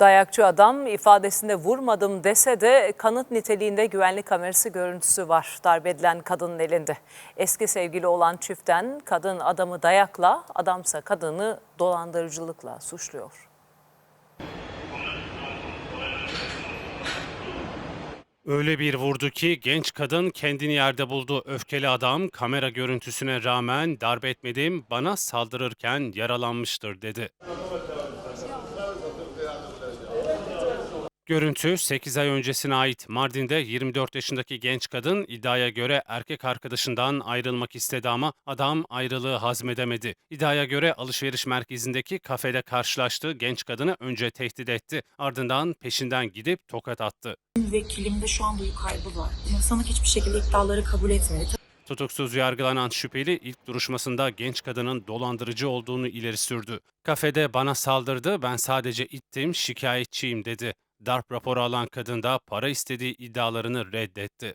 Dayakçı adam ifadesinde vurmadım dese de kanıt niteliğinde güvenlik kamerası görüntüsü var darp edilen kadının elinde. Eski sevgili olan çiftten kadın adamı dayakla, adamsa kadını dolandırıcılıkla suçluyor. Öyle bir vurdu ki genç kadın kendini yerde buldu. Öfkeli adam kamera görüntüsüne rağmen darp etmedim bana saldırırken yaralanmıştır dedi. Görüntü 8 ay öncesine ait. Mardin'de 24 yaşındaki genç kadın iddiaya göre erkek arkadaşından ayrılmak istedi ama adam ayrılığı hazmedemedi. İddiaya göre alışveriş merkezindeki kafede karşılaştığı genç kadını önce tehdit etti. Ardından peşinden gidip tokat attı. Vekilimde şu an duyu kaybı var. Sanık hiçbir şekilde iddiaları kabul etmedi. Tutuksuz yargılanan şüpheli ilk duruşmasında genç kadının dolandırıcı olduğunu ileri sürdü. Kafede bana saldırdı, ben sadece ittim, şikayetçiyim dedi. Darp raporu alan kadın da para istediği iddialarını reddetti.